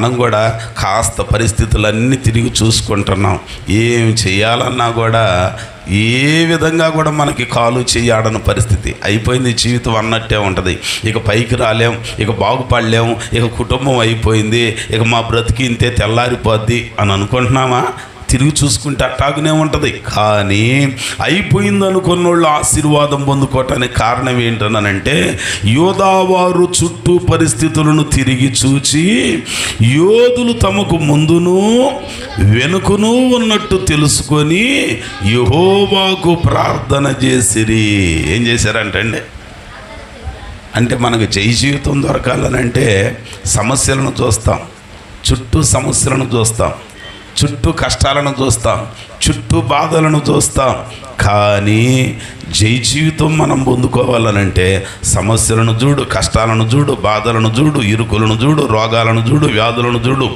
మనం కూడా కాస్త పరిస్థితులన్నీ తిరిగి చూసుకుంటున్నాం. ఏం చేయాలన్నా కూడా ఏ విధంగా కూడా మనకి కాలు చేయాడని పరిస్థితి. అయిపోయింది జీవితం అన్నట్టే ఉంటుంది. ఇక పైకి రాలేం ఇక బాగుపడలేం ఇక కుటుంబం అయిపోయింది ఇక మా బ్రతికి ఇంతే తెల్లారిపోద్ది అని అనుకుంటున్నామా? తిరిగి చూసుకుంటే అట్టాగునే ఉంటుంది. కానీ అయిపోయింది అనుకున్న వాళ్ళు ఆశీర్వాదం పొందుకోవటానికి కారణం ఏంటనంటే యోధావారు చుట్టూ పరిస్థితులను తిరిగి చూచి యోధులు తమకు ముందును వెనుకను ఉన్నట్టు తెలుసుకొని యహోవాకు ప్రార్థన చేసిరి. ఏం చేశారంటండి? అంటే మనకు జై జీవితం దొరకాలనంటే సమస్యలను చూస్తాం. చుట్టూ సమస్యలను చూస్తాం. చుట్టూ కష్టాలను చూస్తాం చుట్టూ బాధలను చూస్తాం. కానీ జై జీవితం మనం పొందుకోవాలనంటే సమస్యలను చూడు కష్టాలను చూడు బాధలను చూడు ఇరుకులను చూడు రోగాలను చూడు వ్యాధులను చూడు.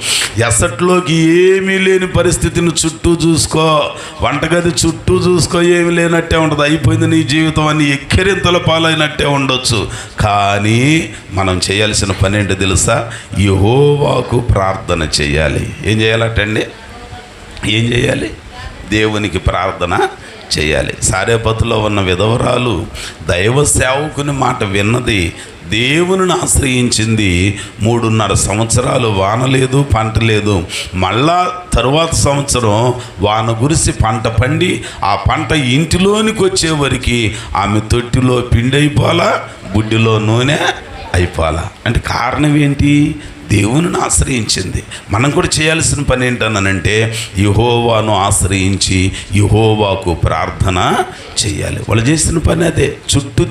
ఎసట్లోకి ఏమీ లేని పరిస్థితిని చుట్టూ చూసుకో. వంటగది చుట్టూ చూసుకో ఏమీ లేనట్టే ఉండదు. అయిపోయింది నీ జీవితం అని ఎక్కిరింతల పాలైనట్టే ఉండొచ్చు. కానీ మనం చేయాల్సిన పని ఏంటో తెలుసా? యహోవాకు ప్రార్థన చేయాలి. ఏం చేయాలటండి? ఏం చేయాలి? దేవునికి ప్రార్థన చేయాలి. సారేపతిలో ఉన్న విధవరాలు దైవ సేవకుని మాట విన్నది దేవుని ఆశ్రయించింది మూడున్నర సంవత్సరాలు వాన లేదు పంట లేదు. మళ్ళా తరువాత సంవత్సరం వాన గురిసి పంట పండి ఆ పంట ఇంటిలోనికి వచ్చేవరికి ఆమె తొట్టిలో పిండి అయిపోలా బుడ్డిలో నూనె అయిపోలా అంటే కారణం ఏంటి? దేవుని ఆశ్రయించింది. మనం కూడా చేయాల్సిన పని ఏంటనంటే యుహోవాను ఆశ్రయించి యుహోవాకు ప్రార్థన చేయాలి. వాళ్ళు చేసిన పని అదే. చుట్టూ